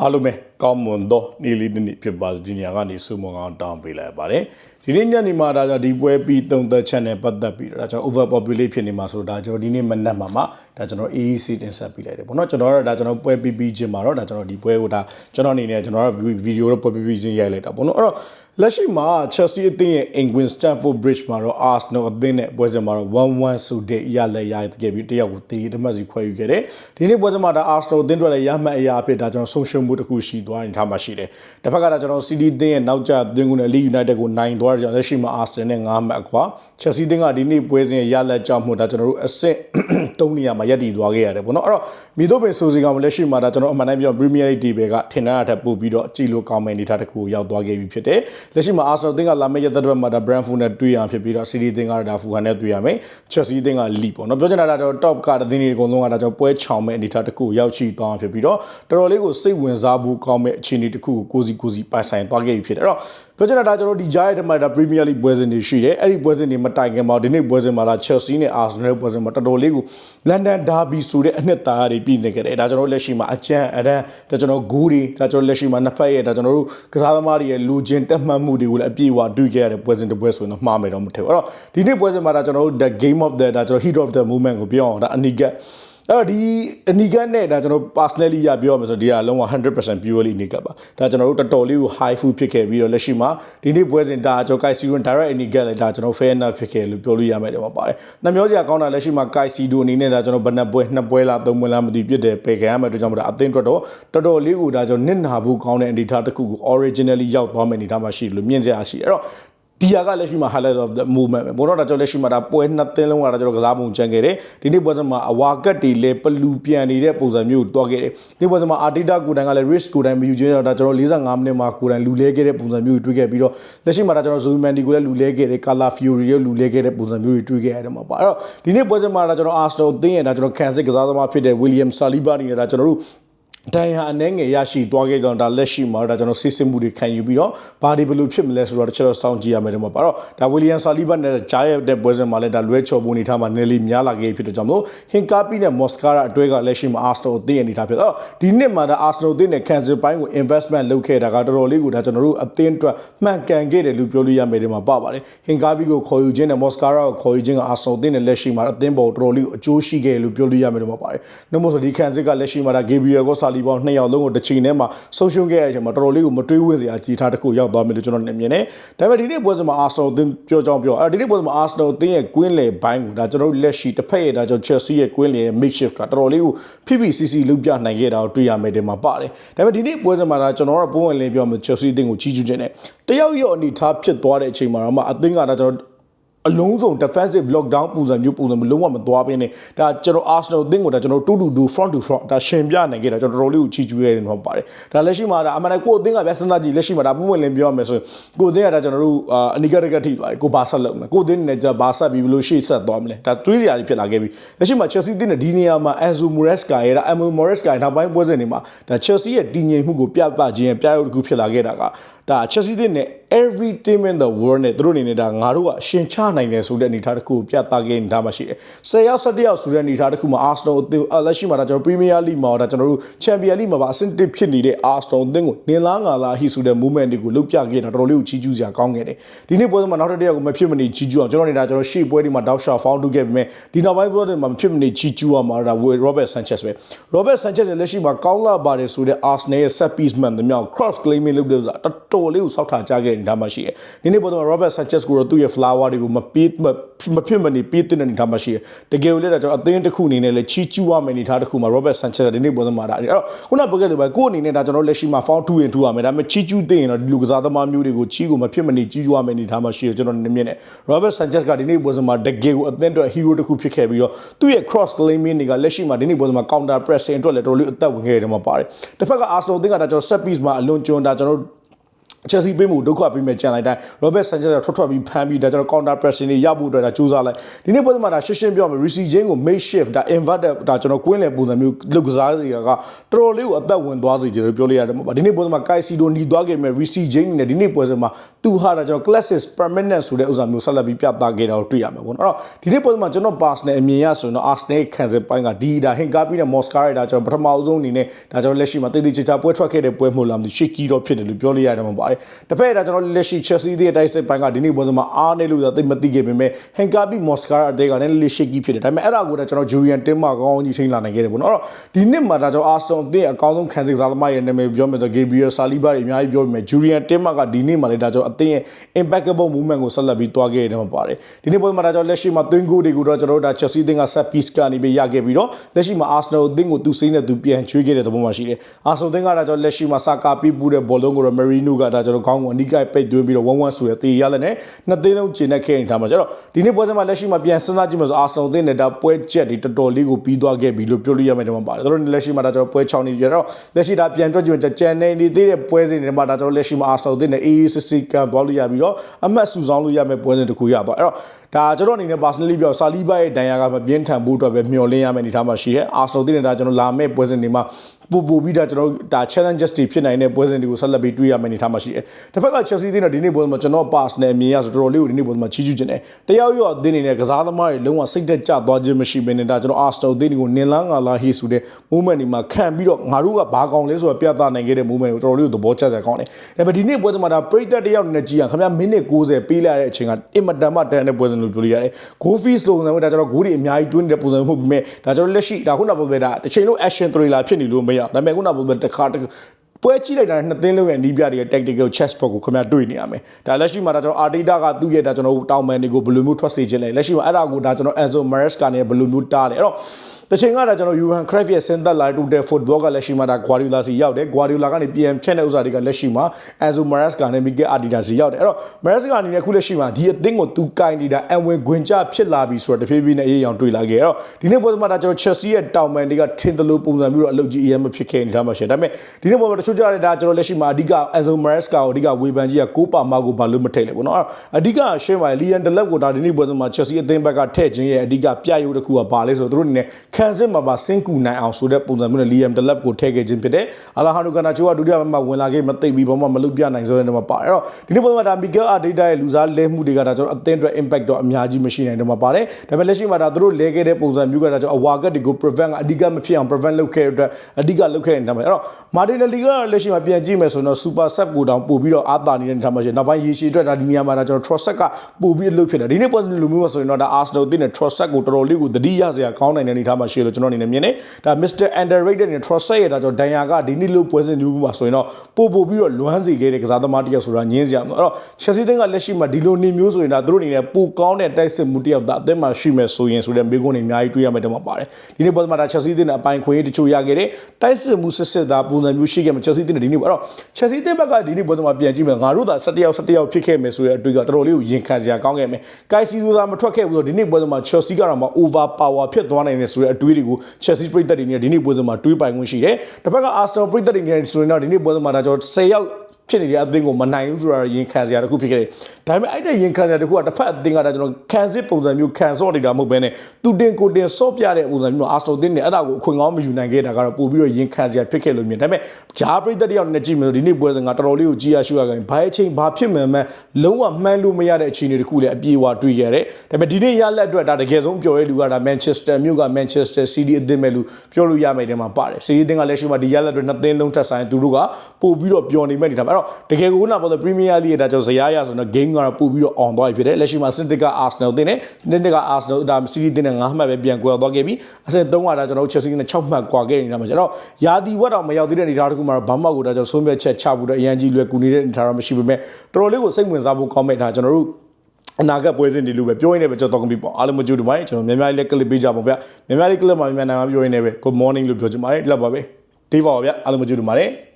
အားလုံးပဲ ကောင်းမွန်သောနေ့လေးတစ်နေ့ဖြစ်ပါစေဒီညကနေဆုမွန်ကောင်းတောင်းပေးလိုက်ပါတယ်ဒီနေ့ညနေမှာဒါကြောင့်ဒီပွဲပြီးသုံးသက်ချက်နဲ့ပတ်သက်ပြီးတော့ဒါကြောင့် over populate ဖြစ်နေမှာဆိုတော့ဒါကျွန်တော်ဒီနေ့မနက်မှာမှဒါကျွန်တော် AEC တင်ဆက်ပေးလိုက်တယ်ပေါ့နော်ကျွန်တော်တို့ဒါကျွန်တော်ပွဲပြီးပြီးချင်းမှာတော့ဒါကျွန်တော်ဒီပွဲကိုဒါကျွန်တော်အနေနဲ့ကျွန်တော်တို့ဗီဒီယိုတော့ပွဲပြီးပြီးချင်းရိုက်လိုက်တာပေါ့နော်အဲ့တော့လက်ရှိမှာ Chelsea အသင်းရဲ့ England Stamford Bridge မှာတော့ Arsenal အသင်းနဲ့ပွဲစဉ်မှာတော့1-1ဆိုတဲ့ရလက်ရခဲ့ပြီးတယောက်ကိုတေးတမတ်စီခွဲယူခဲ့တယ်ဒီနေ့ပွဲစဉ်မှာဒါ Arsenal အသင်းတွေလည်းရမှတ်အရာအဖြစ်ဒါကျွန်တော်ဆုံးရှုံးမှုတစ်ခုရှိသွားရင်ထားမှရှိတယ်တစ်ဖက်ကဒါကျွန်တော် City အသင်းရဲ့နောက်ကျအသင်းကလည်း Leeds United ကိုနိုင်သွားတဲ့ကြောင့်လက်ရှိမှာ Arsenal နဲ့9မှတ်အကွာ Chelsea အသင်းကဒီနေ့ပွဲစဉ်ရဲ့ရလက်ကြောင့်မှုဒါကျွန်တော်တို့အဆင့်3နေရာမှာရပ်တည်သွားခဲ့ရတယ်ပေါ့နော်အဲ့တော့မိတို့ပင်ဆိုစီကောင်လက်ရှိမှာဒါကျွန်တော်အမှန်တမ်းပြော Premier League ဒီဘက်ကထင်တာထက်ပို့ပြီးတော့ကြည်လို့ကောင်းမယ့်အနေအထားတစ်ခုကိုရောက်သွားခဲ့ပြီဖြစ်တယ်လက်ရှိမှာ Arsenal အသင်းကလာမယ့်ရက်သက်တစ်မှာဒါ Brentford နဲ့တွေ့ရဖြစ်ပြီးတော့ City အသင်းကဒါ Fulham နဲ့တွေ့ရမယ် Chelsea အသင်းက Leeds ပေါ့နော်ပြောချင်တာဒါတော့ top ကတသင်းတွေအကုန်လုံးကဒါကြောင့်ပွဲချောင်မဲ့အနေအထားတစ်ခုကိုရောက်ရှိသွားဖြစ်ပြီးတော့တော်တော်လေးကိုစိတ်ဝင်စားဖို့ကောင်းမဲ့အခြေအနေတစ်ခုကိုကိုစီကိုစီပိုင်ဆိုင်သွားခဲ့ပြီဖြစ်တယ်အဲ့တော့ပြောချင်တာဒါကျွန်တော်ဒီကြားရဲ့တမန်ဒါ Premier League ပွဲစဉ်တွေရှိတယ်အဲ့ဒီပွဲစဉ်တွေမတိုင်ခင်မှာဒီနေ့ပွဲစဉ်မှာလာ Chelsea နဲ့ Arsenal ပွဲစဉ်မှာတော်တော်လေးကို London Derby ဆိုတဲ့အနှစ်သာရတွေပြည်နေခဲ့တယ်ဒါကျွန်တော်လက်ရှိမှာအကျန်းအရန်ဒါကျွန်တော်ဂိုးတွေဒါကျွန်တော်လက်ရှိမှာနှစ်ဖက်ရဲ့ဒါကျွန်တော်တို့ကစားသမားတွေရဲ့လူချင်းတက်မှတ်မှုတွေကိုလည်းအပြည့်အဝတွေ့ခဲ့ရတဲ့ပွဲစဉ်တစ်ပွဲဆိုရင်တော့မှားမယ်တော့မထင်ဘူးအဲ့တော့ဒီနေ့ပွဲစဉ်မှာဒါကျွန်တော်တို့ the game of the ဒါကျွန်တော် hit of the moment ကိုပြောအောင်ဒါအနီက အဲ့တော့ဒီအနီကတ်နဲ့ဒါကျွန်တော် personally ရပြောရမယ်ဆိုဒီကလုံးဝ100% purely အနီကတ်ပါဒါကျွန်တော်တို့တော်တော်လေးကို high food ဖြစ်ခဲ့ပြီးတော့လက်ရှိမှာဒီနေ့ပွဲစဉ်ဒါကျွန်တော် Kai Siron direct အနီကတ်လည်းဒါကျွန်တော် fair enough ဖြစ်ခဲ့လို့ပြောလို့ရမယ်တယ်မှာပါတယ်နှမျောစရာကောင်းတာလက်ရှိမှာ Kai Sido အနေနဲ့ဒါကျွန်တော်ဘယ်နှပွဲနှစ်ပွဲလားသုံးပွဲလားမသိပြစ်တယ်ပေခံရမယ်တို့ကြောင့်မလို့အသင်းအတွက်တော့တော်တော်လေးကိုဒါကျွန်တော်နစ်နာဖို့ကောင်းတဲ့အနေအထားတစ်ခုကို originally ရောက်သွားမယ့်အနေအထားမှာရှိတယ်လို့မြင်စရာရှိတယ်အဲ့တော့ ဒီဟာကလက်ရှိမှာ highlight of the movement ပဲဘောတော့ဒါကြောင့်လက်ရှိမှာဒါပွဲနှစ်သင်းလုံးကဒါကျွန်တော်ကစားပုံချန်ခဲ့တယ်ဒီနေ့ပွဲစမှာအဝါကတ်တွေလဲပလူပြန်နေတဲ့ပုံစံမျိုးကိုတွားခဲ့တယ်ဒီပွဲစမှာ Arteta ကိုတိုင်ကလည်း risk ကိုတိုင်မယူခြင်းတော့ဒါကျွန်တော်45မိနစ်မှာကိုတိုင်လူလဲခဲ့တဲ့ပုံစံမျိုးတွေတွေ့ခဲ့ပြီးတော့လက်ရှိမှာဒါကျွန်တော် Zoe Mendy ကိုလည်းလူလဲခဲ့တယ် Cala Fiori ကိုလူလဲခဲ့တဲ့ပုံစံမျိုးတွေတွေ့ခဲ့ရတယ်မှာပါအဲ့တော့ဒီနေ့ပွဲစမှာဒါကျွန်တော် Arsenal အသင်းရဲ့ဒါကျွန်တော်ခံစစ်ကစားသမားဖြစ်တဲ့ William Saliba နေနဲ့ဒါကျွန်တော်တို့ တန်ဟာအနေငယ်ရရှိသွားခဲ့ကြောင်းဒါလက်ရှိမှာဒါကျွန်တော်စစ်စစ်မှုတွေခံယူပြီးတော့ဘာဒီဘယ်လိုဖြစ်မလဲဆိုတော့တစ်ချက်တော့စောင့်ကြည့်ရမယ်ဒီမှာပါတော့ဒါဝီလီယမ်ဆာလီဘတ်နဲ့ဂျာရဲ့တဲ့ပွဲစဉ်မှာလည်းဒါလွဲချော်ပုံနေထားမှာနည်းလေးများလာခဲ့ဖြစ်တဲ့ကြောင့်မို့ဟင်ကာပီနဲ့မော်စကာရာအတွဲကလက်ရှိမှာအာစနယ်အသင်းအနေထားဖြစ်တော့ဒီနှစ်မှာဒါအာစနယ်အသင်းနဲ့ကန်ဆယ်ပိုင်းကို investment လုပ်ခဲ့တာကတော်တော်လေးကိုဒါကျွန်တော်တို့အသင်းအတွက်မှန်ကန်ခဲ့တယ်လို့ပြောလို့ရမယ်ဒီမှာပါပါတယ်ဟင်ကာပီကိုခေါ်ယူခြင်းနဲ့မော်စကာရာကိုခေါ်ယူခြင်းကအာစနယ်အသင်းနဲ့လက်ရှိမှာအသင်းပေါ်တော်တော်လေးကိုအကျိုးရှိခဲ့လို့ပြောလို့ရမယ်ဒီမှာပါတယ်နှမို့ဆိုဒီကန်စစ်ကလက်ရှိမှာဒါဂေဘရီယယ်ကိုဆာလီဘောနှစ်ယောက်လုံးကိုတစ်ချိန်ထဲမှာဆုံးရှုံးခဲ့ရတဲ့အချိန်မှာတော်တော်လေးကိုမတွေးဝင့်စရာကြီးထားတစ်ခုရောက်သွားမယ်လို့ကျွန်တော်မြင်တယ်။ဒါပေမဲ့ဒီနေ့ပွဲစဉ်မှာ Arsenal အသင်းပြောကြောင်းပြောအဲဒီနေ့ပွဲစဉ်မှာ Arsenal အသင်းရဲ့ကွင်းလေဘိုင်းကိုဒါကျွန်တော်တို့လက်ရှိတစ်ဖက်ရဲ့ဒါကြောင့် Chelsea ရဲ့ကွင်းလေရဲ့ makeshift ကတော်တော်လေးကို PPCC လုပ်ပြနိုင်ခဲ့တာကိုတွေ့ရမယ်ဒီမှာပါတယ်။ဒါပေမဲ့ဒီနေ့ပွဲစဉ်မှာဒါကျွန်တော်တို့ပုံဝင်လင်းပြောမယ် Chelsea အသင်းကိုကြီးကျူးခြင်းနဲ့တယောက်ရော့အနေထားဖြစ်သွားတဲ့အချိန်မှာတော့မှအသင်းကဒါကျွန်တော် အလုံးစုံ defensive lockdown ပုံစံမျိုးပုံစံမျိုးလုံးဝမသွားဘဲနဲ့ဒါကျွန်တော် Arsenal အသင်းကိုဒါကျွန်တော်တူတူတူ front to front ဒါရှင်ပြနိုင်ခဲ့တာကျွန်တော်တော်တော်လေးကိုချီကျူးရတယ်တော့ပါတယ်ဒါလက်ရှိမှာဒါအမှန်တကယ်ကိုအသင်းကဗျစဉ်းစားကြည့်လက်ရှိမှာဒါပုံဝင်လင်းပြောရမယ်ဆိုရင်ကိုအသင်းကဒါကျွန်တော်တို့အနီကတကထိသွားကိုဘာဆက်လုပ်မယ်ကိုအသင်းနဲ့ကြာဘာဆက်ပြီးဘလို့ရှေ့ဆက်သွားမလဲဒါတွေးစရာတွေဖြစ်လာခဲ့ပြီလက်ရှိမှာ Chelsea အသင်းနဲ့ဒီနေရာမှာ Enzo Maresca ရဲ့ဒါ Enzo Maresca ရဲ့နောက်ပိုင်းပွဲစဉ်တွေမှာဒါ Chelsea ရဲ့တည်ငြိမ်မှုကိုပြပခြင်းရဲ့ပြရုပ်တစ်ခုဖြစ်လာခဲ့တာကဒါ Chelsea အသင်းနဲ့ every team in the world နဲ့သူတို့အနေနဲ့ဒါငါတို့ကရှင်ချနိုင်တယ်ဆိုတဲ့အနေအထားတစ်ခုကိုပြသခဲ့နေတာမှရှိတယ်။10ရောက်17ရောက်ဆိုတဲ့အနေအထားတစ်ခုမှာ Arsenal အသင်းလက်ရှိမှာဒါကျွန်တော် Premier League မှာဒါကျွန်တော်တို့ Champion League မှာပါအဆင့်1ဖြစ်နေတဲ့ Arsenal အသင်းကိုနင်လားငါလားဟိဆိုတဲ့ movement တွေကိုလုပ်ပြခဲ့တာတော်တော်လေးကိုချီးကျူးစရာကောင်းခဲ့တယ်။ဒီနေ့ပွဲမှာနောက်တစ်တယောက်ကိုမဖြစ်မနေချီးကျူးအောင်ကျွန်တော်နေတာကျွန်တော်ရှေ့ပွဲဒီမှာ Dow Shaw found လုပ်ခဲ့ပေမဲ့ဒီနောက်ပိုင်းပွဲတွေမှာမဖြစ်မနေချီးကျူးအောင်မှာဒါ Robert Sanchez ပဲ Robert Sanchez လက်ရှိမှာကောင်းလာပါတယ်ဆိုတဲ့ Arsenal ရဲ့ set piece မှန်သမျှ cross claiming လုပ်တဲ့ဆိုတာတော်တော်လေးကိုစောက်ထားကြခဲ့နေတာမှရှိတယ်။ဒီနေ့ပေါ်တော့ Robert Sanchez ကိုတော့သူ့ရဲ့ flower တွေကိုမပေးမဖြစ်မနေပေးတဲ့အနေထားမှရှိတယ်။တကယ်လို့လည်းကျွန်တော်အသင်းတစ်ခုအနေနဲ့လည်းချီးကျူးရမယ့်အနေထားတစ်ခုမှာ Robert Sanchez ကဒီနေ့ပေါ်တော့မှာဒါအဲ့တော့ခုနပြောခဲ့တဲ့ပဲကိုယ့်အနေနဲ့ဒါကျွန်တော်လက်ရှိမှာ found 2 in 2ရမယ်ဒါပေမဲ့ချီးကျူးတဲ့ရင်တော့ဒီလူကစားသမားမျိုးတွေကိုချီးကိုမဖြစ်မနေချီးကျူးရမယ့်အနေထားမှရှိတယ်ကျွန်တော်နည်းမြင်တယ် Robert Sanchez ကဒီနေ့ပေါ်မှာတကယ်ကိုအသင်းအတွက် hero တစ်ခုဖြစ်ခဲ့ပြီးတော့သူ့ရဲ့ cross claiming တွေကလက်ရှိမှာဒီနေ့ပေါ်မှာ counter pressing အတွက်လည်းတော်တော်လေးအသက်ဝင်ခဲ့တယ်မှာပါတယ်။တစ်ဖက်က Arsenal အသင်းကဒါကျွန်တော် set piece မှာအလွန်ကျွန်းဒါကျွန်တော် ချက်စီပေးမှုဒုက္ခပေးမဲ့ကြံလိုက်တိုင်း Robert Sanchez ကထွက်ထွက်ပြီးဖမ်းပြီးဒါကျွန်တော် counter pressing တွေရဖို့အတွက်ဒါစူးစမ်းလိုက်ဒီနေ့ပွဲစဉ်မှာဒါရှင်းရှင်းပြောမယ် Rishi James ကို make shift ဒါ inverted ဒါကျွန်တော်ကွင်းလည်ပုံစံမျိုးလုတ်ကစားစီကတော်တော်လေးကိုအသက်ဝင်သွားစေချင်တယ်ပြောလို့ရတယ်မဟုတ်ပါဒီနေ့ပွဲစဉ်မှာ Kaido หนีသွားခဲ့မယ် Rishi James နဲ့ဒီနေ့ပွဲစဉ်မှာသူဟာဒါကျွန်တော် classic permanent ဆိုတဲ့ဥစ္စာမျိုးဆက်လက်ပြီးပြသခဲ့တာကိုတွေ့ရမှာပေါ့နော်အဲ့တော့ဒီနေ့ပွဲစဉ်မှာကျွန်တော် pass နဲ့အမြင်ရဆိုရင်တော့ Arsenal ခံစစ်ပိုင်းကဒီဒါဟင်ကားပြီးတဲ့ Moscow ရတာကျွန်တော်ပထမအဆုံးအနေနဲ့ဒါကျွန်တော်လက်ရှိမှာတည်တည်ချာချာပွဲထွက်ခဲ့တဲ့ပွဲမဟုတ်လားမသိ shaky တော့ဖြစ်တယ်လို့ပြောလို့ရတယ်မှာပါတယ်တစ်ဖက်ဒါကျွန်တော်လက်ရှိ Chelsea ရဲ့တိုက်စစ်ပိုင်းကဒီနေ့ပွဲစဉ်မှာအားနေလို့သာသိမသိခဲ့ပေမဲ့ဟင်ကာပြီး Moscow အတဲကလည်းလေး shaky ဖြစ်တယ်ဒါပေမဲ့အဲ့ဒါကိုတော့ကျွန်တော် Julian Timber ကောင်းကောင်းကြီးထိန်းလာနိုင်ခဲ့တယ်ပေါ့နော်အဲ့တော့ဒီနေ့မှာဒါကျွန်တော် Arsenal အသင်းအကောင်းဆုံးခံစစ်စားသမားရဲ့နာမည်ပြောမယ်ဆို Gabriel Saliba တွေအများကြီးပြောပေမဲ့ Julian Timber ကဒီနေ့မှာလည်းဒါကျွန်တော်အသင်းရဲ့ impeccable movement ကိုဆက်လက်ပြီးတွားခဲ့တယ်မှာပါတယ်ဒီနေ့ပွဲမှာဒါကျွန်တော်လက်ရှိမှာ twin goal တွေကိုတော့ကျွန်တော်တို့ဒါ Chelsea အသင်းက set piece ကနေပြီးရခဲ့ပြီးတော့လက်ရှိမှာ Arsenal အသင်းကိုသူစိမ့်နဲ့သူပြန်ချွေးခဲ့တဲ့သဘောမှာရှိတယ် Arsenal အသင်းကဒါကျွန်တော်လက်ရှိမှာစာကာပြီးပူတဲ့ဘောလုံးကိုတော့ Marino ကဒါကျွန်တော်ခေါင်းကိုအနီးကပ်ပိတ်သွင်းပြီးတော့1-1ဆိုတဲ့တေးရလက်နဲ့နှစ်သိန်းလုံးကျင်တဲ့ခဲနေတာမှာကျတော့ဒီနေ့ပွဲစဉ်မှာလက်ရှိမှာပြန်စဉ်းစားကြည့်မယ်ဆို Arsenal အသင်းနဲ့ဒါပွဲချက်တွေတော်တော်လေးကိုပြီးသွားခဲ့ပြီလို့ပြောလို့ရမယ်ဒီမှာပါတယ်တို့လက်ရှိမှာဒါကျွန်တော်ပွဲ6နေကြတော့လက်ရှိဒါပြန်တွက်ကြည့်မယ်ကျန်နေနေသေးတဲ့ပွဲစဉ်တွေမှာဒါကျွန်တော်လက်ရှိမှာ Arsenal အသင်းနဲ့ AACC ကန်သွားလို့ရပြီးတော့အမှတ်စုဆောင်လို့ရမယ်ပွဲစဉ်တစ်ခုရသွားအဲ့တော့ဒါကျွန်တော်အနေနဲ့ personally ပြောဆာလီဘရဲ့ဒဏ်ရာကမပြင်းထန်ဖို့အတွက်ပဲမျှော်လင့်ရမယ်အနေထားမှာရှိရဲ Arsenal အသင်းနဲ့ဒါကျွန်တော်လာမယ့်ပွဲစဉ်တွေမှာ ပူပူပြီးတော့ကျွန်တော်ဒါ challenges တွေဖြစ်နိုင်တဲ့ပွဲစဉ်တွေကိုဆက်လက်ပြီးတွေးရမယ်အနေထားမှာရှိတယ်။တစ်ဖက်က Chelsea အသင်းတော့ဒီနေ့ပွဲမှာကျွန်တော် pass နဲ့အမြင်ရဆိုတော်တော်လေးကိုဒီနေ့ပွဲမှာချီးကျူးခြင်းတယ်။တယောက်ယောက်အသင်းနေနဲ့ကစားသမားတွေလုံးဝစိတ်သက်ကြသွားခြင်းမရှိဘဲနဲ့ဒါကျွန်တော် Arsenal အသင်းတွေကိုနင်လန်းငါလာဟေးဆိုတဲ့ movement တွေမှာခံပြီးတော့ငါတို့ကဘာကောင်လဲဆိုတာပြသနိုင်ခဲ့တဲ့ movement ကိုတော်တော်လေးကိုသဘောကျစရာကောင်းတယ်။ဒါပေမဲ့ဒီနေ့ပွဲမှာဒါပရိသတ်တယောက်နဲ့ကြည်ရခင်ဗျာမိနစ်60ပေးလိုက်တဲ့အချိန်ကအင်မတန်မှတန်တဲ့ပွဲစဉ်လို့ပြောလို့ရတယ်။ goal fees လို့ဆိုတော့ဒါကျွန်တော် goal တွေအများကြီးတွင်းနေတဲ့ပုံစံမျိုးမဟုတ်ပေမဲ့ဒါကျွန်တော်လက်ရှိဒါခုနကပြောပြတာတစ်ချိန်လုံး action thriller ဖြစ်နေလို့မရဒါပေမဲ့ခုနကပြောပြတစ်ခါ ပွဲကြည့်လိုက်တာနှစ်သင်းလုံးရဲ့နီးပြတွေရဲ့ tactical chessboard ကိုခင်ဗျာတွေ့နေရမယ်။ဒါလက်ရှိမှာဒါကျွန်တော် Arteta ကသူ့ရဲ့ဒါကျွန်တော်တောင်းပန်တွေကိုဘယ်လိုမျိုးထွက်စေခြင်းလဲလက်ရှိမှာအဲ့ဒါကိုဒါကျွန်တော် Enzo Maresca နဲ့ဘယ်လိုမျိုးတားတယ်အဲ့တော့တချိန်ကဒါကျွန်တော် Johan Cruyff ရဲ့ဆင်းသက်လာတူတဲ့ football ကလက်ရှိမှာဒါ Guardiola စီရောက်တယ် Guardiola ကနေပြန်ဖြတ်တဲ့ဥစ္စာတွေကလက်ရှိမှာ Enzo Maresca နဲ့ Mikel Arteta စီရောက်တယ်အဲ့တော့ Maresca အနေနဲ့ခုလက်ရှိမှာဒီအသင်းကိုသူကင်နေတာအဝင်ခွင်ကြဖြစ်လာပြီဆိုတော့တဖြည်းဖြည်းနဲ့အေးရောင်တွေ့လာခဲ့အဲ့တော့ဒီနေ့ပွဲမှာဒါကျွန်တော် Chelsea ရဲ့တောင်ပန်တွေကထင်သလိုပုံစံမျိုးတော့အလုပ်ကြီးအရင်မဖြစ်ခဲ့နေတာမှရှိတယ်ဒါပေမဲ့ဒီနေ့ပွဲမှာတချို့ကြတဲ့ဒါကျွန်တော်လက်ရှိမှာအဓိက Enzo Maresca ကိုအဓိကဝေဖန်ကြီးကကိုပါမာကိုဘာလို့မထိတ်လဲပေါ့နော်အဓိကရှင်းပါလီယန်ဒလက်ကိုဒါဒီနေ့ပွဲမှာ Chelsea အသင်းဘက်ကထည့်ခြင်းရဲ့အဓိကပြရုပ်တစ်ခုကဘာလဲဆိုတော့သူတို့အနေနဲ့ခံစစ်မှာပါစင်ကူနိုင်အောင်ဆိုတဲ့ပုံစံမျိုးနဲ့ Liam Delap ကိုထည့်ခဲ့ခြင်းဖြစ်တယ်။အလာဟာနိုကနာချိုကဒုတိယမှာဝင်လာခဲ့မသိပ်ပြီးဘာမှမလုပ်ပြနိုင်ဆိုတဲ့နေရာမှာပါ။အဲ့တော့ဒီနေ့ပုံမှာဒါ Miguel Arteta ရဲ့လူစားလဲမှုတွေကဒါကျွန်တော်အသင်းအတွက် impact တော့အများကြီးမရှိနိုင်တယ်မှာပါတယ်။ဒါပေမဲ့လက်ရှိမှာဒါသူတို့လဲခဲ့တဲ့ပုံစံမျိုးကဒါကျွန်တော်အဝါကတ်တွေကို prevent ကအဓိကမဖြစ်အောင် prevent လုပ်ခဲ့တဲ့အတွက်အဓိကလုပ်ခဲ့နေတာမှာအဲ့တော့ Martinelli ကလက်ရှိမှာပြန်ကြည့်မယ်ဆိုတော့ super sub ကိုတောင်ပို့ပြီးတော့အားတာနေတဲ့နေရာမှာရှိနောက်ပိုင်းရေရှည်အတွက်ဒါဒီနေရာမှာဒါကျွန်တော် Trossard ကပို့ပြီးအလုပ်ဖြစ်တယ်ဒီနေ့ပုံစံလိုမျိုးဆိုရင်တော့ဒါ Arsenal အသင်းနဲ့ Trossard ကိုတော်တော်လေးကိုသတိရစရာကောင်းနိုင်တဲ့အနေအထားမှာရှိလို့ကျွန်တော်အနေနဲ့မြင်တယ်ဒါ Mr underrated နဲ့ Trossard ရဲ့ဒါကြောင့်ဒန်ယာကဒီနေ့လို့ပွဲစဉ်မျိုးမှာဆိုရင်တော့ပို့ပို့ပြီးတော့လွမ်းစေခဲ့တဲ့ကစားသမားတစ်ယောက်ဆိုတာညင်းစရာမလိုအဲ့တော့ Chelsea သင်းကလက်ရှိမှာဒီလိုနေမျိုးဆိုရင်ဒါသူတို့အနေနဲ့ပိုကောင်းတဲ့တိုက်စစ်မှုတစ်ယောက်ဒါအသင်းမှာရှိမယ်ဆိုရင်ဆိုတဲ့မိကုန်းတွေအများကြီးတွေ့ရမယ်တမပါတယ်ဒီနေ့ပွဲမှာဒါ Chelsea သင်းနဲ့အပိုင်ခွင့်ရေးတချို့ရခဲ့တဲ့တိုက်စစ်မှုစစ်စစ်သားပုံစံမျိုးရှိခဲ့မှာ Chelsea သင်းနဲ့ဒီနေ့အဲ့တော့ Chelsea သင်းဘက်ကဒီနေ့ပွဲမှာပြန်ကြည့်မယ်ငါတို့သာ17ယောက်17ယောက်ဖြစ်ခဲ့မယ်ဆိုတဲ့အတွေ့ကတော်တော်လေးကိုရင်ခံစရာကောင်းခဲ့မယ်။ကိုက်စီဆိုသာမထွက်ခဲ့ဘူးဆိုဒီနေ့ပွဲမှာ Chelsea ကတော့မှ over power ဖြစ်သွားနိုင်တယ်ဆိုတဲ့အတွေ့တွေကို Chelsea ပြည်သက်တွေနဲ့ဒီနေ့ပွဲမှာတွေးပိုင်ခွင့်ရှိတယ်။တစ်ဖက်က Arsenal ပြည်သက်တွေနဲ့ဆိုရင်တော့ဒီနေ့ပွဲမှာဒါကြောင့်10ယောက် ဖြစ်နေတဲ့အသင်းကိုမနိုင်ဘူးဆိုတာရင်ခံစရာတစ်ခုဖြစ်ခဲ့တယ်။ဒါပေမဲ့အဲ့တဲ့ရင်ခံစရာတစ်ခုကတစ်ဖက်အသင်းကဒါကျွန်တော်ခံစစ်ပုံစံမျိုးခံစော့နေတာမဟုတ်ဘဲနဲ့သူတင်ကိုတင်စော့ပြတဲ့ပုံစံမျိုးအာစတိုအသင်းနဲ့အဲ့ဒါကိုအခွင့်ကောင်းမယူနိုင်ခဲ့တာကတော့ပို့ပြီးတော့ရင်ခံစရာဖြစ်ခဲ့လို့မြင်။ဒါပေမဲ့ဂျားပရိသတ်တယောက်နဲ့ကြည့်မယ်ဆိုဒီနေ့ပွဲစဉ်ကတော်တော်လေးကိုကြည်ရရှိရကြရင်ဘာအချိန်ဘာဖြစ်မှန်းမှန်းလုံးဝမှန်းလို့မရတဲ့အခြေအနေတစ်ခုလည်းအပြေအဝတွေ့ခဲ့တယ်။ဒါပေမဲ့ဒီနေ့ရလက်အတွက်ဒါတကယ်ဆုံးပြောရဲလူကဒါမန်ချက်စတာမြို့ကမန်ချက်စတာစီးတီးအသင်းမဲ့လူပြောလို့ရမယ်တဲ့မှာပါတယ်။စီးတီးအသင်းကလည်းရှိမှဒီရလက်အတွက်နှစ်သင်းလုံးထပ်ဆိုင်သူတို့ကပို့ပြီးတော့ပျော်နေမဲ့နေတာ။အဲ့တော့တကယ်ကိုကပေါ်တဲ့ Premier League ရဲ့ဒါကြောင့်ဇယားရဆိုတော့ game ကတော့ပို့ပြီးတော့ on သွားပြီဖြစ်တယ်လက်ရှိမှာ City က Arsenal တင်တယ်နေ့က Arsenal ဒါ City တင်တယ်9မှတ်ပဲပြန်ကွယ်သွားခဲ့ပြီအဆင့်3ကဒါကျွန်တော်တို့ Chelsea နဲ့6မှတ်ကွာခဲ့နေတာမှာကျတော့ယာတီဝက်တော့မရောက်သေးတဲ့အနေအထားတစ်ခုမှာတော့ဘာမှကိုဒါကြောင့်ဆုံးဖြတ်ချက်ချဖို့တော့အရန်ကြီးလွယ်ကူနေတဲ့အနေအထားတော့မရှိပေမဲ့တော်တော်လေးကိုစိတ်ဝင်စားဖို့ကောင်းမဲ့ဒါကျွန်တော်တို့အနာဂတ်ပွဲစဉ်တွေလို့ပဲပြောရင်းနဲ့ပဲကျွန်တော်တော့ကပြီးပေါ့အားလုံးမကြိုးတူပါရဲ့ကျွန်တော်များများလေး clip ပေးကြပါဗျများများလေး clip မှာများများနိုင်မှာပြောရင်းနဲ့ပဲ good morning လို့ပြောချင်ပါတယ်ဒီလောက်ပါပဲဒီပါပါဗျအားလုံးမကြိုးတူပါတယ်